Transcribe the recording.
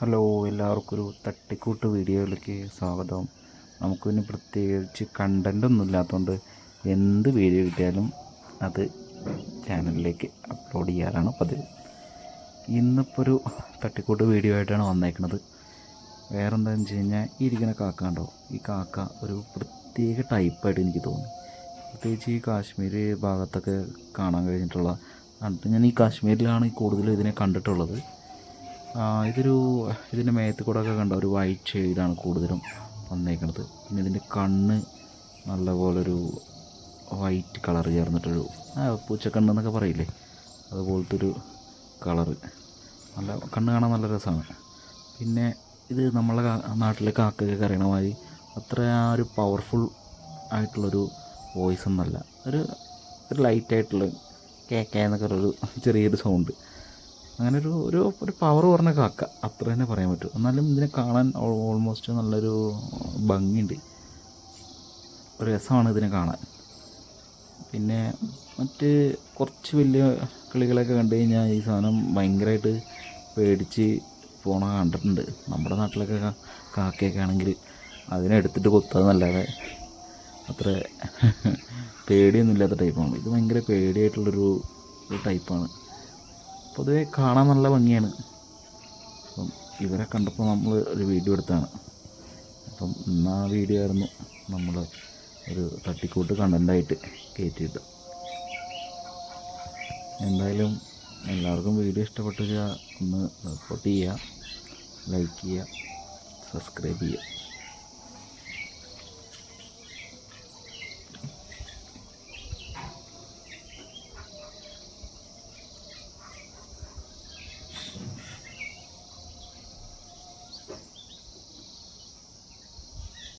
Hello എല്ലാവർക്കും ഒരു തട്ടിക്കൂട്ട് വീഡിയോയിലേക്ക് സ്വാഗതം. നമുക്ക് പിന്നെ പ്രത്യേകിച്ച് കണ്ടന്റ് ഒന്നും ഇല്ലാത്തതുകൊണ്ട് എന്ത് വീഡിയോ കിട്ടിയാലും അത് ചാനലിലേക്ക് അപ്ലോഡ് ചെയ്യാറാണ് പതിവ്. ഇന്നിപ്പോൾ ഒരു തട്ടിക്കൂട്ട് വീഡിയോ ആയിട്ടാണ് വന്നേക്കുന്നത് വേറെ എന്താണെന്ന് വെച്ച് കഴിഞ്ഞാൽ ഈ ഇരിക്കുന്ന കാക്ക ഉണ്ടോ ഈ കാക്ക ഒരു പ്രത്യേക ടൈപ്പായിട്ട് എനിക്ക് തോന്നി. പ്രത്യേകിച്ച് ഈ കാശ്മീർ ഭാഗത്തൊക്കെ കാണാൻ കഴിഞ്ഞിട്ടുള്ള ഞാൻ ഈ കാശ്മീരിലാണ് കൂടുതലും ഇതിനെ കണ്ടിട്ടുള്ളത്. ഇതൊരു ഇതിന്റെ മേത്ത് കൂടെ ഒക്കെ കണ്ട? ഒരു വൈറ്റ് ഷെയ്ഡാണ് കൂടുതലും വന്നേക്കുന്നത് പിന്നെ ഇതിന്റെ കണ്ണ് നല്ലപോലൊരു വൈറ്റ് കളർ ചേർന്നിട്ടൊരു ആ പൂച്ചക്കണ്ണ് എന്നൊക്കെ പറയില്ലേ? അതുപോലത്തെ ഒരു കളറ് നല്ല കണ്ണ് കാണാൻ നല്ല രസമാണ്. പിന്നെ ഇത് നമ്മളെ നാട്ടിലെ കാക്കയൊക്കെ അറിയണ മാതിരി അത്ര ആ ഒരു പവർഫുൾ ആയിട്ടുള്ളൊരു വോയിസ് ഒന്നല്ല ഒരു ഒരു ലൈറ്റായിട്ടുള്ള കേക്ക എന്നൊക്കെ ഒരു ചെറിയൊരു സൗണ്ട് അങ്ങനെ ഒരു ഒരു പവർ പറഞ്ഞ കാക്ക. അത്ര തന്നെ പറയാൻ പറ്റും. എന്നാലും ഇതിനെ കാണാൻ ഓൾമോസ്റ്റ് നല്ലൊരു ഭംഗിയുണ്ട്. ഒരു രസമാണ് ഇതിനെ കാണാൻ. പിന്നെ മറ്റ് കുറച്ച് വലിയ കിളികളൊക്കെ കണ്ടു കഴിഞ്ഞാൽ ഈ സാധനം ഭയങ്കരമായിട്ട് പേടിച്ച് പോണ കണ്ടിട്ടുണ്ട്. നമ്മുടെ നാട്ടിലൊക്കെ കാക്കയൊക്കെ ആണെങ്കിൽ അതിനെ എടുത്തിട്ട് കൊത്താന്നല്ലാതെ അത്ര പേടിയൊന്നുമില്ലാത്ത ടൈപ്പാണ് ഇത് ഭയങ്കര പേടിയായിട്ടുള്ളൊരു ടൈപ്പാണ് പൊതുവെ കാണാൻ നല്ല ഭംഗിയാണ്. അപ്പം ഇവരെ കണ്ടപ്പോൾ നമ്മൾ ഒരു വീഡിയോ എടുത്താണ്. അപ്പം ആ വീഡിയോ ആയിരുന്നു നമ്മൾ ഒരു തട്ടിക്കൂട്ട് കണ്ടന്റായിട്ട് കയറ്റിയിട്ട് എന്തായാലും എല്ലാവർക്കും വീഡിയോ ഇഷ്ടപ്പെട്ടു ഒന്ന് സപ്പോർട്ട് ചെയ്യുക ലൈക്ക് ചെയ്യുക സബ്സ്ക്രൈബ് ചെയ്യുക.